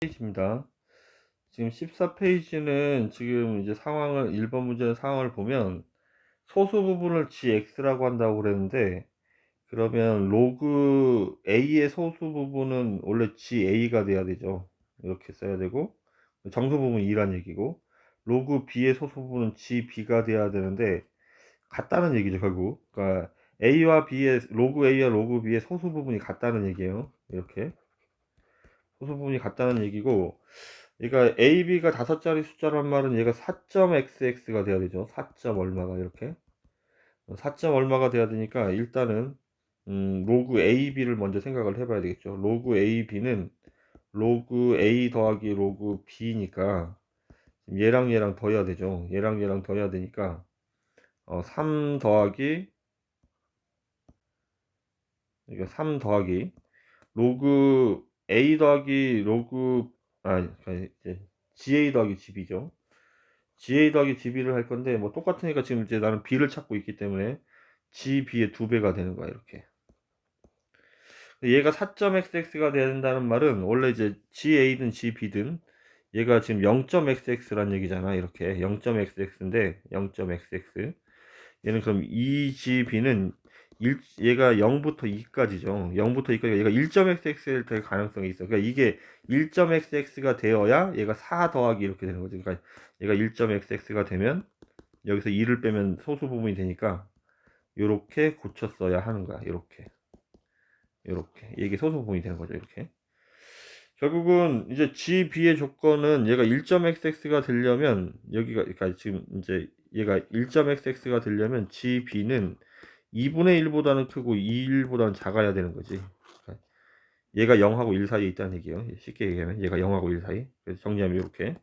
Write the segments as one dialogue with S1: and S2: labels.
S1: 페이지입니다. 지금 14페이지는 지금 이제 상황을 1번 문제 상황을 보면 소수 부분을 gx라고 한다고 그랬는데 그러면 로그 a의 소수 부분은 원래 ga가 돼야 되죠. 이렇게 써야 되고 정수 부분 2란 얘기고 로그 b의 소수 부분은 gb가 돼야 되는데 같다는 얘기죠 결국. 그러니까 a와 b의 로그 a와 로그 b의 소수 부분이 같다는 얘기예요. 이렇게 소수 부분이 같다는 얘기고 그러니까 a, b가 다섯 자리 숫자란 말은 얘가 4.xx가 돼야 되죠. 4. 얼마가 이렇게 4. 얼마가 돼야 되니까 일단은 음, 로그 a, b를 먼저 생각을 해봐야 되겠죠. 로그 a, b는 로그 a 더하기 로그 b니까 얘랑 얘랑 더해야 되죠. 얘랑 얘랑 더해야 되니까 어, 3 더하기 이거 3 더하기 로그 a 더하기 로그 아 이제 ga 더하기 gb죠. ga 더하기 gb를 할 건데 뭐 똑같으니까 지금 이제 나는 b를 찾고 있기 때문에 gb의 두 배가 되는 거야 이렇게. 얘가 4.xx가 된다는 말은 원래 이제 ga든 gb든 얘가 지금 0.xx란 얘기잖아 이렇게 0.xx인데 0.xx 얘는 그럼 2gb는 1, 얘가 0부터 2까지죠. 0부터 2까지 얘가 1.xx일 될 가능성이 있어. 그러니까 이게 1.xx가 되어야 얘가 4 더하기 이렇게 되는 거죠 그러니까 얘가 1.xx가 되면 여기서 2를 빼면 소수 부분이 되니까 이렇게 고쳤어야 하는 거야. 이렇게. 이렇게. 이게 소수 부분이 되는 거죠 이렇게. 결국은 이제 GB의 조건은 얘가 1.xx가 되려면 여기가 그러니까 지금 이제 얘가 1.xx가 되려면 GB는 2분의 1보다는 크고 2일보다는 작아야 되는 거지. 얘가 0하고 1 사이에 있다는 얘기예요. 쉽게 얘기하면 얘가 0하고 1 사이. 그래서 정리하면 이렇게.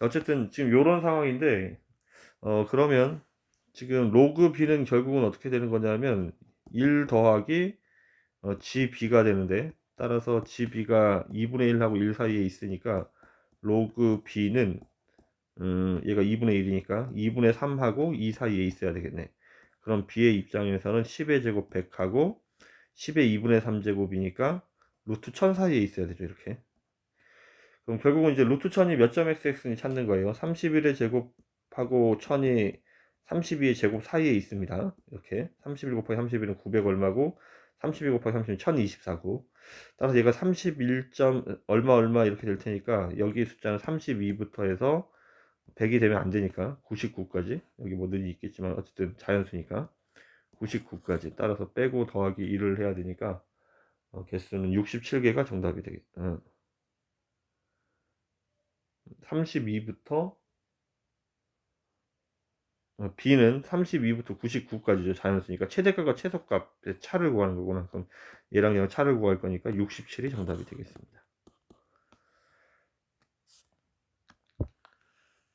S1: 어쨌든 지금 이런 상황인데 어 그러면 지금 로그 b는 결국은 어떻게 되는 거냐면 1 더하기 어, gb가 되는데 따라서 gb가 2분의 1하고 1 사이에 있으니까 로그 b는 음, 얘가 2분의 1이니까 2분의 3하고 2 사이에 있어야 되겠네. 그럼 b의 입장에서는 10의 제곱 100하고 10의 2분의 3제곱이니까 루트 1000 사이에 있어야 되죠. 이렇게. 그럼 결국은 이제 루트 1000이 몇 점 xx니 찾는 거예요. 31의 제곱하고 1000이 32의 제곱 사이에 있습니다. 이렇게 31 곱하기 31은 900 얼마고 32 곱하기 30은 1024고 따라서 얘가 31. 얼마 얼마 이렇게 될 테니까 여기 숫자는 32부터 해서 100이 되면 안 되니까 99까지 여기 뭐 늘이 있겠지만 어쨌든 자연수니까 99까지 따라서 빼고 더하기 1을 해야 되니까 어, 개수는 67개가 정답이 되겠 어. 32부터 어, B는 32부터 99까지죠. 자연수니까 최대값과 최소값의 차를 구하는 거구나. 그럼 얘랑 얘랑 차를 구할 거니까 67이 정답이 되겠습니다.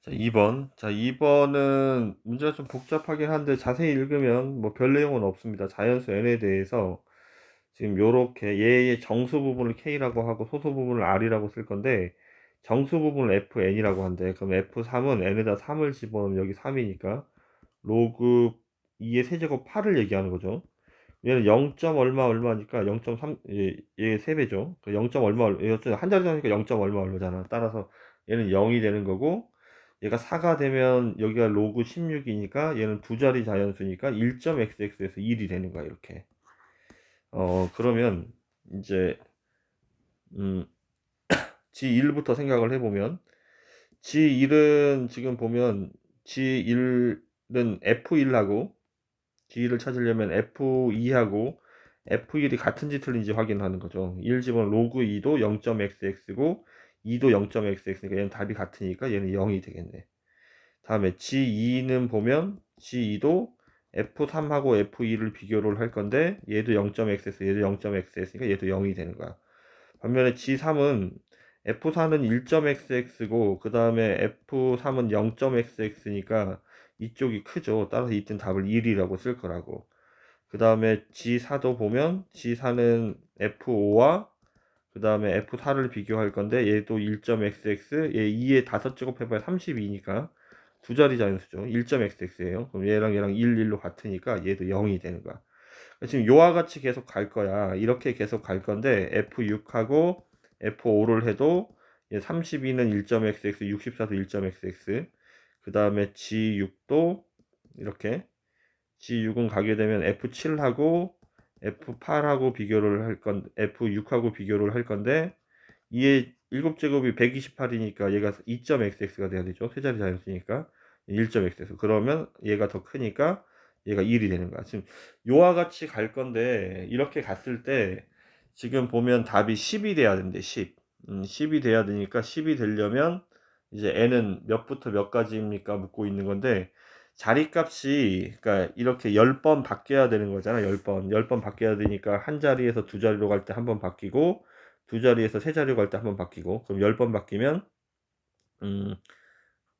S1: 자, 2번. 자, 2번은 문제가 좀 복잡하긴 한데 자세히 읽으면 뭐 별 내용은 없습니다. 자연수 n에 대해서 지금 요렇게 얘의 정수 부분을 k라고 하고 소수 부분을 r이라고 쓸 건데 정수 부분을 fn이라고 한대. 그럼 f3은 n에다 3을 집어넣으면 여기 3이니까 로그 2의 세제곱 8을 얘기하는 거죠. 얘는 0. 얼마 얼마니까 0.3 얘, 얘 3배죠. 0. 그 얼마 얼마 한 자리 나니까 0. 얼마 얼마잖아. 따라서 얘는 0이 되는 거고 얘가 4가 되면 여기가 로그 16이니까 얘는 두 자리 자연수니까 1.xx에서 1이 되는 거야 이렇게. 어 그러면 이제 음 G1부터 생각을 해보면 G1은 지금 보면 G1 는 F1하고 G를 찾으려면 F2하고 F1이 같은지 틀린지 확인하는 거죠. 1 집은 로그 2도 0.xx고 2도 0.xx니까 얘는 답이 같으니까 얘는 0이 되겠네. 다음에 G2는 보면 G2도 F3하고 F2를 비교를 할 건데 얘도 0.xx 얘도 0.xx니까 얘도 0이 되는 거야. 반면에 G3은 F4는 1.xx고 그 다음에 F3은 0.xx니까 이쪽이 크죠. 따라서 이땐 답을 1이라고 쓸 거라고. 그 다음에 G4도 보면 G4는 F5와 그 다음에 F4를 비교할 건데 얘도 1.xx 얘 2에 5 제곱 해봐야 32니까 두 자리 자연수죠. 1.xx예요. 그럼 얘랑 얘랑 1, 1로 같으니까 얘도 0이 되는 거야. 지금 요와 같이 계속 갈 거야. 이렇게 계속 갈 건데 F6하고 F5를 해도 얘 32는 1.xx, 64도 1.xx. 그 다음에 G6도 이렇게 G6은 가게 되면 F7하고 F8하고 비교를 할 건, F6하고 비교를 할 건데, 이의 7제곱이 128이니까 얘가 2.xx가 돼야 되죠. 세 자리 자연수니까. 1.xx. 그러면 얘가 더 크니까 얘가 1이 되는 거야. 지금 요와 같이 갈 건데, 이렇게 갔을 때, 지금 보면 답이 10이 돼야 된대, 10. 음, 10이 돼야 되니까 10이 되려면, 이제 n은 몇부터 몇 가지입니까? 묻고 있는 건데, 자리값이 그러니까 이렇게 10번 바뀌어야 되는 거잖아. 10번. 10번 바뀌어야 되니까 한 자리에서 두 자리로 갈 때 한 번 바뀌고 두 자리에서 세 자리로 갈 때 한 번 바뀌고 그럼 10번 바뀌면 음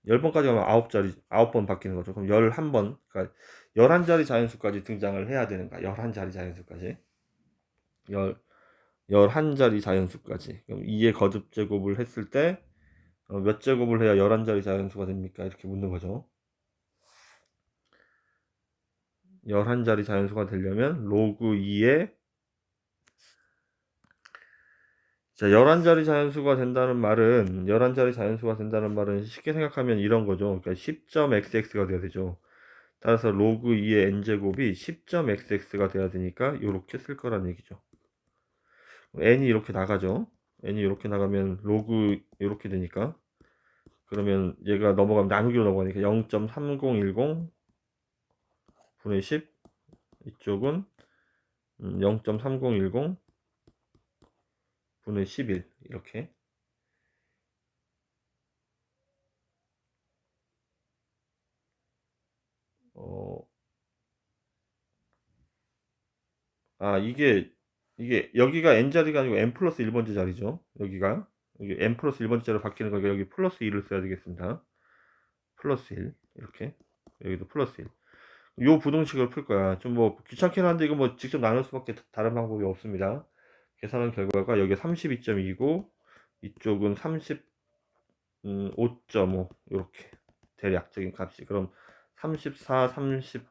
S1: 10번까지 가면 9자리 9번 바뀌는 거죠. 그럼 11번 그러니까 11자리 자연수까지 등장을 해야 되는 거야. 11자리 자연수까지. 10 11자리 자연수까지. 그럼 2의 거듭 제곱을 했을 때 몇 제곱을 해야 11자리 자연수가 됩니까? 이렇게 묻는 거죠. 11자리 자연수가 되려면 로그 2에 자, 11자리 자연수가 된다는 말은 11자리 자연수가 된다는 말은 쉽게 생각하면 이런 거죠. 그러니까 10.xx가 돼야 되죠. 따라서 로그 2의 n제곱이 10.xx가 돼야 되니까 이렇게 쓸 거란 얘기죠. n이 이렇게 나가죠. n이 이렇게 나가면 로그 이렇게 되니까 그러면 얘가 넘어가면 나누기로 넘어가니까 0.3010 분의 10 이쪽은 0.3010 분의 11 이렇게. 어, 아 이게 이게 여기가 n자리가 아니고 n 플러스 1번째 자리죠 여기가. 여기 n 플러스 1번째 자리로 바뀌는 거니까 여기 플러스 1을 써야 되겠습니다. 플러스 1 이렇게. 여기도 플러스 1 요 부동식을 풀 거야. 좀 뭐 귀찮긴 한데 이거 뭐 직접 나눌 수밖에 다른 방법이 없습니다. 계산한 결과가 여기 32.2고 이쪽은 35.5 이렇게 대략적인 값이 그럼 34, 30,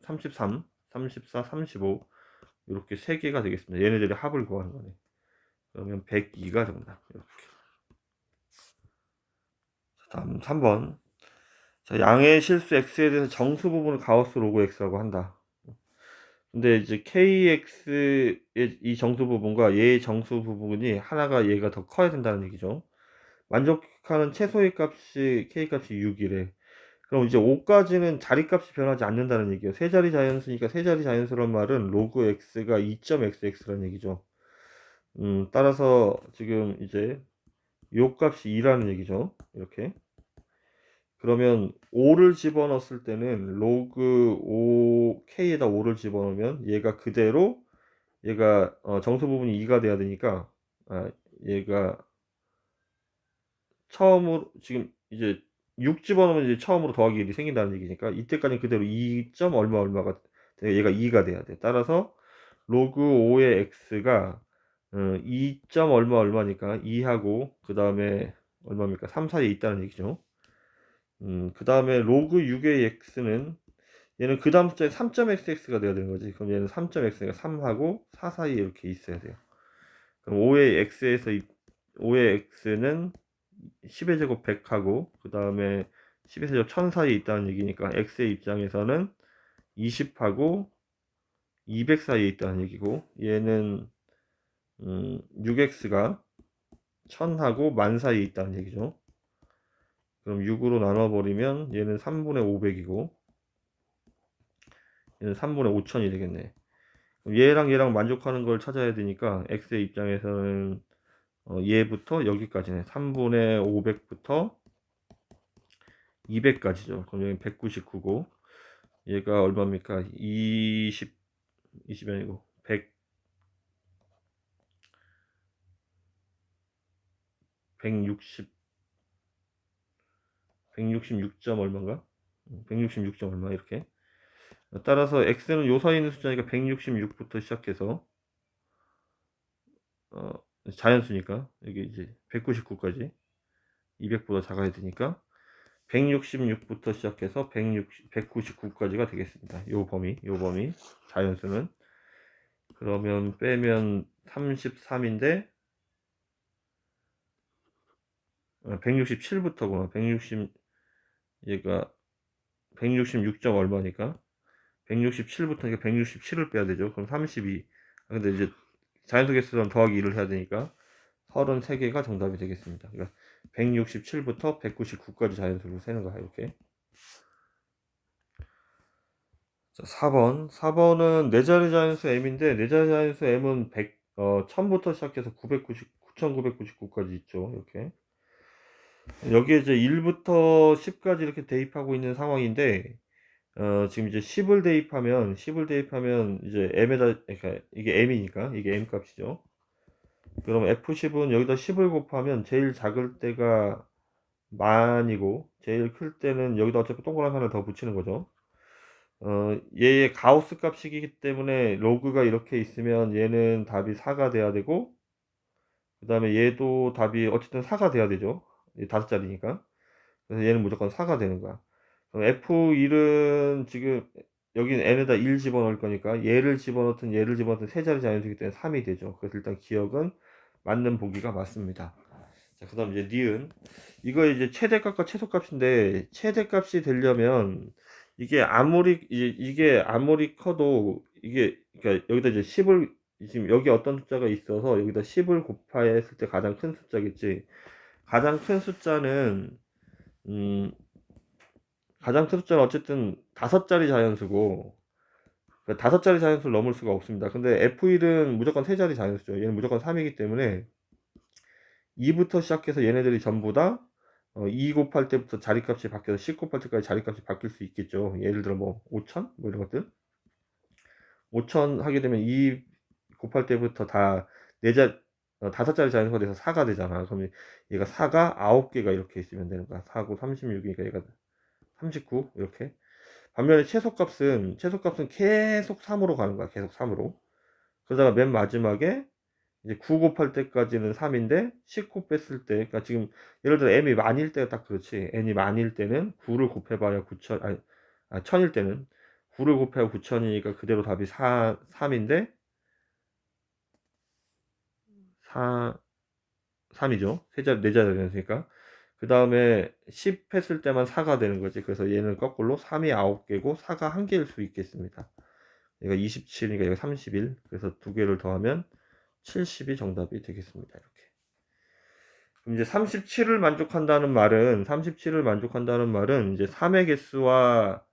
S1: 33, 34, 35 이렇게 세 개가 되겠습니다. 얘네들이 합을 구하는 거네. 그러면 102가 정답. 이렇게. 다음 3번. 자, 양의 실수 x에 대해서 정수 부분을 가우스 로그 x라고 한다. 근데 이제 kx의 이 정수 부분과 얘의 정수 부분이 하나가 얘가 더 커야 된다는 얘기죠. 만족하는 최소의 값이 k 값이 6이래. 그럼 이제 5까지는 자리값이 변하지 않는다는 얘기예요. 세 자리 자연수니까 세 자리 자연수란 말은 로그 x가 2.xx라는 얘기죠. 음, 따라서 지금 이제 요 값이 2라는 얘기죠. 이렇게. 그러면 5를 집어넣었을 때는 로그 5 k에다 5를 집어넣으면 얘가 그대로 얘가 어, 정수 부분이 2가 돼야 되니까 아, 얘가 처음으로 지금 이제 6 집어넣으면 이제 처음으로 더하기 1이 생긴다는 얘기니까 이때까지 그대로 2. 얼마 얼마가 돼 얘가 2가 돼야 돼. 따라서 로그 5의 x가 어, 2. 얼마 얼마니까 2하고 그 다음에 얼마입니까? 3 사이에 있다는 얘기죠. 음, 그 다음에 로그 6의 x는 얘는 그 다음 숫자에 3.xx가 돼야 되는 거지. 그럼 얘는 3.x가 3하고 4 사이에 이렇게 있어야 돼요. 그럼 5의 x에서 5의 x는 10의 제곱 100하고 그 다음에 10의 제곱 1000 사이에 있다는 얘기니까 x의 입장에서는 20하고 200 사이에 있다는 얘기고 얘는 음, 6x가 1000하고 1000 사이에 있다는 얘기죠. 그럼 6으로 나눠버리면 얘는 3분의 500이고 얘는 3분의 5000이 되겠네. 얘랑 얘랑 만족하는 걸 찾아야 되니까 x의 입장에서는 어, 얘부터 여기까지네. 3분의 500부터 200까지죠. 그럼 여기 199고 얘가 얼마입니까? 20 20이 아니고 100 160 166점 얼마인가? 166점 얼마 이렇게 따라서 x는 요 사이에 있는 숫자니까 166부터 시작해서 어, 자연수니까 여기 이제 199까지 200보다 작아야 되니까 166부터 시작해서 160, 199까지가 되겠습니다. 요 범위, 요 범위 자연수는 그러면 빼면 33인데 167부터구나. 160 얘가 166점 얼마니까? 167부터 167을 빼야 되죠. 그럼 32. 아, 근데 이제 자연수 개수랑 더하기 1을 해야 되니까 33개가 정답이 되겠습니다. 그러니까 167부터 199까지 자연수로 세는 거야, 이렇게. 자, 4번. 4번은 네 자리 자연수 m인데 네 자리 자연수 m은 100, 어, 1000부터 시작해서 990, 9999까지 있죠. 이렇게. 여기에 이제 1부터 10까지 이렇게 대입하고 있는 상황인데 어, 지금 이제 10을 대입하면 10을 대입하면 이제 m에다 그러니까 이게 m이니까 이게 m 값이죠. 그럼 f10은 여기다 10을 곱하면 제일 작을 때가 만이고 제일 클 때는 여기다 어차피 동그란 하나를 더 붙이는 거죠. 어, 얘의 가우스 값이기 때문에 로그가 이렇게 있으면 얘는 답이 4가 돼야 되고 그 다음에 얘도 답이 어쨌든 4가 돼야 되죠. 다섯 자리니까. 그래서 얘는 무조건 4가 되는 거야. 그럼 F1은 지금 여기는 n에다 1 집어넣을 거니까 얘를 집어넣든 얘를 집어넣든 세 자리 자연수이기 때문에 3이 되죠. 그래서 일단 기억은 맞는 보기가 맞습니다. 자, 그 다음 이제 니은. 이거 이제 최대값과 최소값인데, 최대값이 되려면, 이게 아무리, 이게 아무리 커도, 이게, 그러니까 여기다 이제 10을, 지금 여기 어떤 숫자가 있어서 여기다 10을 곱하였을 때 가장 큰 숫자겠지. 가장 큰 숫자는, 음, 가장 큰 숫자는 어쨌든 다섯 자리 자연수고, 그러니까 다섯 자리 자연수를 넘을 수가 없습니다. 근데 F1은 무조건 세 자리 자연수죠. 얘는 무조건 3이기 때문에 2부터 시작해서 얘네들이 전부 다 어, 2 곱할 때부터 자리값이 바뀌어서 10 곱할 때까지 자리값이 바뀔 수 있겠죠. 예를 들어 뭐 5천 뭐 이런 것들 5천 하게 되면 2 곱할 때부터 다 네자 어, 다섯 자리 자연수가 돼서 4가 되잖아. 그러면 얘가 4가 9개가 이렇게 있으면 되는 거야. 4고 36이니까 얘가 39 이렇게. 반면에 최소값은 최소값은 계속 3으로 가는 거야. 계속 3으로. 그러다가 맨 마지막에 이제 9 곱할 때까지는 3인데 19 뺐을 때 그러니까 지금 예를 들어 m이 만일 때가 딱 그렇지. n이 만일 때는 9를 곱해 봐야 9천 아니 아, 천일 때는 9를 곱해야 9천이니까 그대로 답이 4 3인데 4 3이죠. 세 자리 네 자리 되니까 그 다음에 10 했을 때만 4가 되는 거지. 그래서 얘는 거꾸로 3이 9개고 4가 1개일 수 있겠습니다. 얘가 27이니까 얘가 31. 그래서 두 개를 더하면 70이 정답이 되겠습니다. 이렇게. 그럼 이제 37을 만족한다는 말은 37을 만족한다는 말은 이제 3의 개수와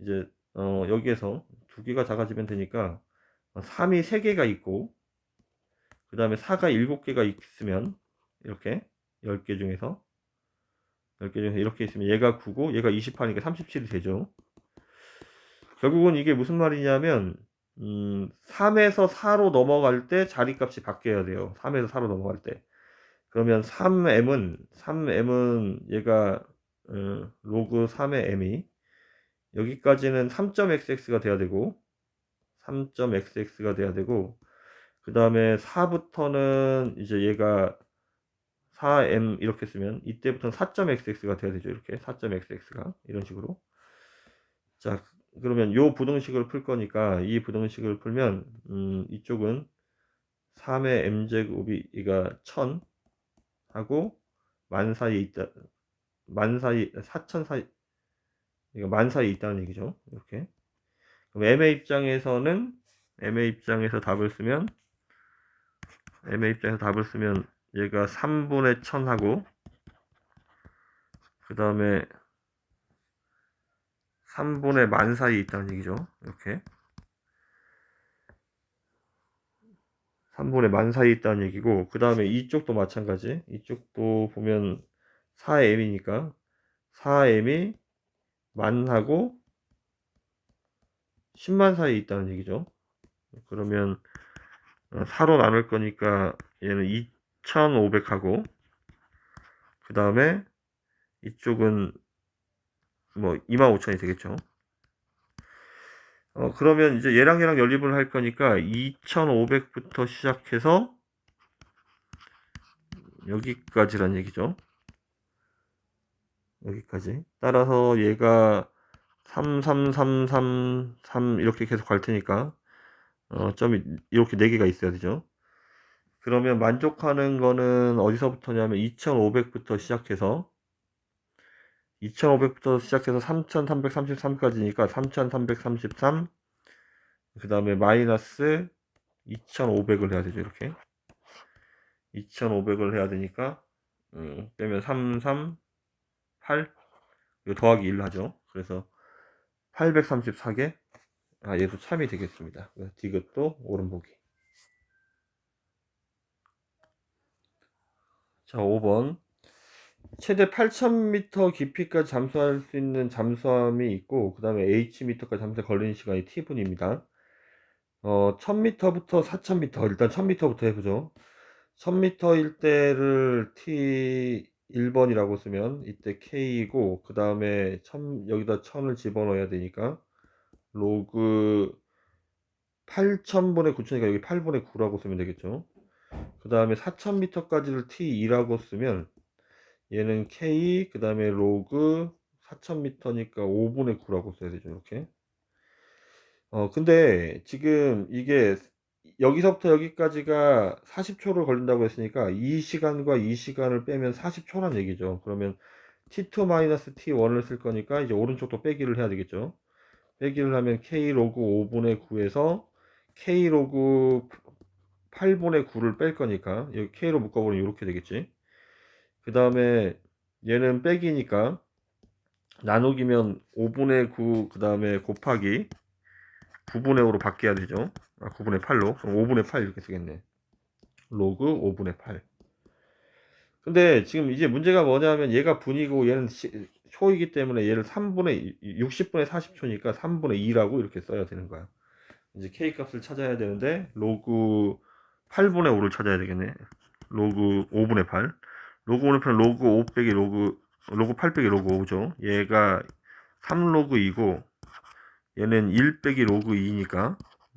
S1: 이제 어 여기에서 두 개가 작아지면 되니까 3이 3개가 있고 그 다음에 4가 7개가 있으면 이렇게 10개 중에서 10개 중에서 이렇게 있으면 얘가 9고 얘가 28이니까 37이 되죠. 결국은 이게 무슨 말이냐면 음, 3에서 4로 넘어갈 때 자리값이 바뀌어야 돼요. 3에서 4로 넘어갈 때. 그러면 3m은 3m은 얘가 어, 로그 3의 m이 여기까지는 3.xx가 돼야 되고 3.xx가 돼야 되고 그 다음에 4부터는 이제 얘가 4m 이렇게 쓰면 이때부터는 4.xx가 돼야 되죠. 이렇게 4.xx가 이런 식으로. 자, 그러면 요 부등식을 풀 거니까 이 부등식을 풀면 음, 이쪽은 3의 m제곱이 이가 1000 하고 만 사이에 있다 만 사이 4천 사이 이거 만 사이에 있다는 얘기죠. 이렇게. 그럼 m의 입장에서는 m의 입장에서 답을 쓰면 m의 입장에서 답을 쓰면 얘가 3분의 1000 하고 그 다음에 3분의 만 사이에 있다는 얘기죠. 이렇게. 3분의 만 사이에 있다는 얘기고, 그 다음에 이쪽도 마찬가지. 이쪽도 보면 4m이니까, 4m이 만하고 10만 사이에 있다는 얘기죠. 그러면 4로 나눌 거니까 얘는 2500하고, 그 다음에 이쪽은 뭐 25,000이 되겠죠. 어, 그러면 이제 얘랑 얘랑 연립을 할 거니까 2,500부터 시작해서 여기까지란 얘기죠. 여기까지. 따라서 얘가 33333 이렇게 계속 갈 테니까 어, 점이 이렇게 4개가 있어야 되죠. 그러면 만족하는 거는 어디서부터냐면 2500부터 시작해서 2500부터 시작해서 3333까지니까 3333 그 다음에 마이너스 2500을 해야 되죠 이렇게 2500을 해야 되니까 음, 빼면 338 이거 더하기 1 하죠 그래서 834개 아 얘도 참이 되겠습니다. 디귿도 오른보기. 자 5번. 최대 8000m 깊이까지 잠수할 수 있는 잠수함이 있고 그 다음에 Hm까지 잠수에 걸리는 시간이 T분입니다. 어 1000m부터 4000m 일단 1000m부터 해보죠? 1000m일 때를 T 1번이라고 쓰면 이때 K이고 그 다음에 1000 여기다 1000을 집어넣어야 되니까 로그 8000분의 9천이니까 여기 8분의 9라고 쓰면 되겠죠? 그 다음에 4000m까지를 T2라고 쓰면 얘는 K 그 다음에 로그 4000m니까 5분의 9라고 써야 되죠 이렇게. 어 근데 지금 이게 여기서부터 여기까지가 40초를 걸린다고 했으니까 이 시간과 이 시간을 빼면 40초란 얘기죠. 그러면 t2-t1을 쓸 거니까 이제 오른쪽도 빼기를 해야 되겠죠 빼기를 하면 k 로그 5분의 9에서 k 로그 8분의 9를 뺄 거니까 여기 k로 묶어보면 이렇게 되겠지. 그 다음에 얘는 빼기니까 나누기면 5분의 9 그 다음에 곱하기 9분의 5로 바뀌어야 되죠. 아 9분의 8로. 그럼 5분의 8 이렇게 쓰겠네. 로그 5분의 8 근데 지금 이제 문제가 뭐냐면 얘가 분이고 얘는 시, 초이기 때문에 얘를 3분의 60분의 40초니까 3분의 2라고 이렇게 써야 되는 거야. 이제 k 값을 찾아야 되는데 로그 8분의 5를 찾아야 되겠네. 로그 5분의 8 로그 5분의 8 로그 5 빼기 로그 로그 8 빼기 로그 5죠. 얘가 3로그 2고 얘는 1 빼기 로그 2니까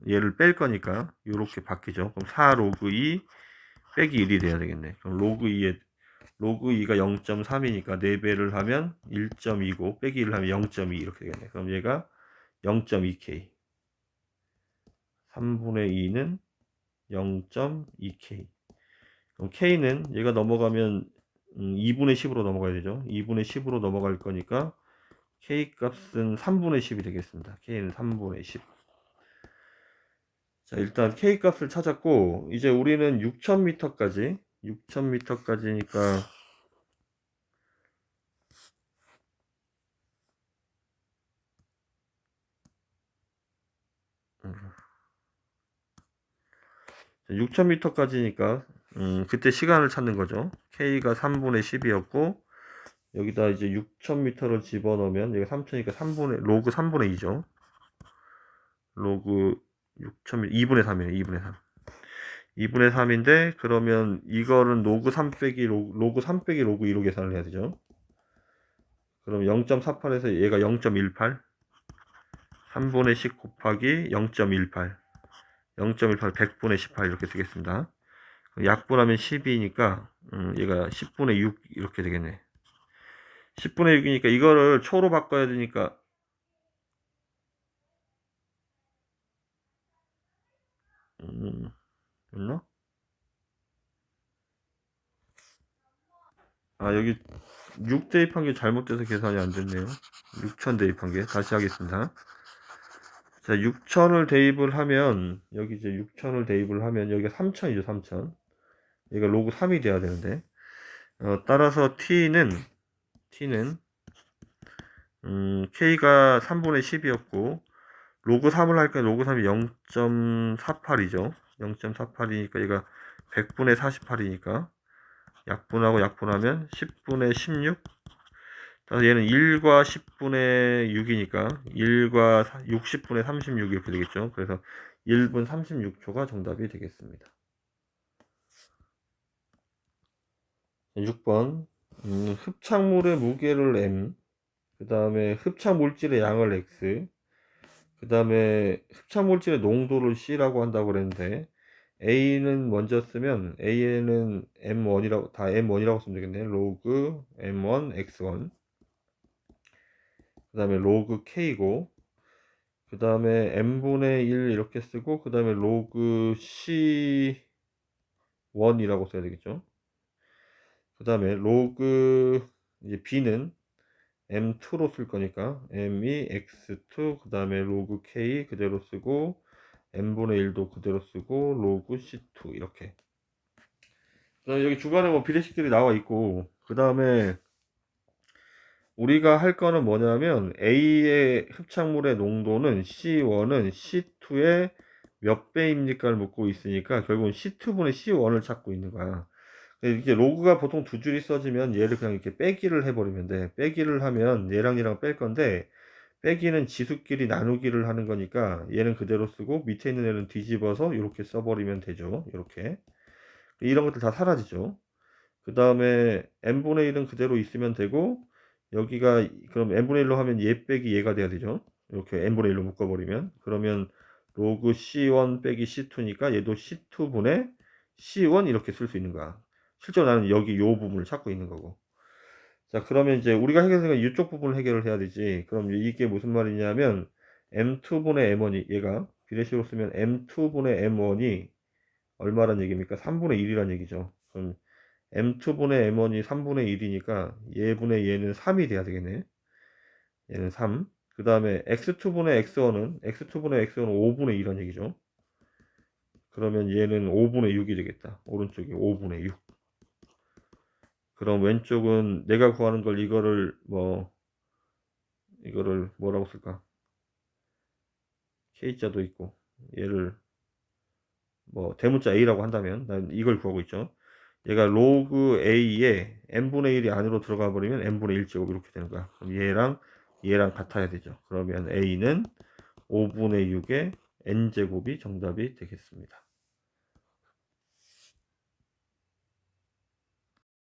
S1: 얘를 뺄 거니까 이렇게 바뀌죠. 그럼 4 로그 2 빼기 1이 돼야 되겠네. 그럼 로그 2에 로그 2가 0.3이니까 4배를 하면 1.2고 빼기 1을 하면 0.2 이렇게 되겠네. 그럼 얘가 0.2k 3분의 2는 0.2k 그럼 k는 얘가 넘어가면 2분의 10으로 넘어가야 되죠. 2분의 10으로 넘어갈 거니까 k 값은 3분의 10이 되겠습니다. k는 3분의 10 자, 일단 K 값을 찾았고, 이제 우리는 6000m까지, 6000m까지니까, 음. 6000m까지니까, 음, 그때 시간을 찾는 거죠. K가 3분의 10이었고, 여기다 이제 6000m를 집어넣으면, 여기 3000이니까 3분의, 로그 3분의 2죠. 로그 6천 2분의 3이네 2분의 3 2분의 3인데 그러면 이거는 로그 3 빼기 로그, 로그 3 빼기 로그 2로 계산을 해야 되죠. 그럼 0.48에서 얘가 0.18 3분의 10 곱하기 0.18 0.18 100분의 18 이렇게 쓰겠습니다. 약분하면 12니까 음, 얘가 10분의 6 이렇게 되겠네. 10분의 6이니까 이거를 초로 바꿔야 되니까 됐나? 아, 여기 6 대입한 게 잘못돼서 계산이 안 됐네요. 6천 대입한 게. 다시 하겠습니다. 자, 6천을 대입을 하면, 여기 이제 6천을 대입을 하면, 여기가 3천이죠, 3천. 얘가 로그 3이 돼야 되는데. 어, 따라서 t는, t는, 음, k가 3분의 10이었고, 로그 3을 할까 로그 3이 0.48이죠 0.48이니까 얘가 100분의 48이니까 약분하고 약분하면 10분의 16 따라서 얘는 1과 10분의 6이니까 1과 60분의 36 이렇게 되겠죠? 그래서 1분 36초가 정답이 되겠습니다. 6번. 음, 흡착물의 무게를 m 그 다음에 흡착 물질의 양을 x 그 다음에 흡착물질의 농도를 C라고 한다고 그랬는데 A는 먼저 쓰면 A는 M1이라고 다 M1이라고 쓰면 되겠네 로그 M1 X1 그 다음에 로그 K고 그 다음에 M분의 1 이렇게 쓰고 그 다음에 로그 C 1이라고 써야 되겠죠. 그 다음에 로그 이제 b는 m2로 쓸 거니까 m이 x2 그 다음에 로그 k 그대로 쓰고 n분의 1도 그대로 쓰고 로그 c2 이렇게 그 다음에 여기 주간에 뭐 비례식들이 나와 있고 그 다음에 우리가 할 거는 뭐냐면 A의 흡착물의 농도는 C1은 C2의 몇 배입니까를 묻고 있으니까 결국은 C2분의 C1을 찾고 있는 거야. 이게 로그가 보통 두 줄이 써지면 얘를 그냥 이렇게 빼기를 해버리면 돼. 빼기를 하면 얘랑 얘랑 뺄 건데 빼기는 지수끼리 나누기를 하는 거니까 얘는 그대로 쓰고 밑에 있는 애는 뒤집어서 이렇게 써버리면 되죠. 이렇게 이런 것들 다 사라지죠. 그 다음에 n분의 1은 그대로 있으면 되고 여기가 그럼 n분의 1로 하면 얘 빼기 얘가 돼야 되죠. 이렇게 n분의 1로 묶어버리면 그러면 로그 C1 빼기 C2니까 얘도 C2분의 C1 이렇게 쓸 수 있는 거야. 실제로 나는 여기 요 부분을 찾고 있는 거고. 자, 그러면 이제 우리가 해결해서 이쪽 부분을 해결을 해야 되지. 그럼 이게 무슨 말이냐면 M2분의 M1이 얘가 비례식으로 쓰면 M2분의 M1이 얼마란 얘기입니까? 3분의 1이란 얘기죠. 그럼 M2분의 M1이 3분의 1이니까 얘분의 얘는 3이 돼야 되겠네. 얘는 3. 그 다음에 X2분의 X1은 X2분의 X1은 5분의 2란 얘기죠. 그러면 얘는 5분의 6이 되겠다. 오른쪽이 5분의 6. 그럼 왼쪽은 내가 구하는 걸 이거를 뭐 이거를 뭐라고 쓸까? K자도 있고 얘를 뭐 대문자 A라고 한다면 난 이걸 구하고 있죠. 얘가 로그 A에 n분의 1이 안으로 들어가 버리면 n분의 1 제곱 이렇게 되는 거야. 그럼 얘랑 얘랑 같아야 되죠. 그러면 A는 5분의 6의 n제곱이 정답이 되겠습니다.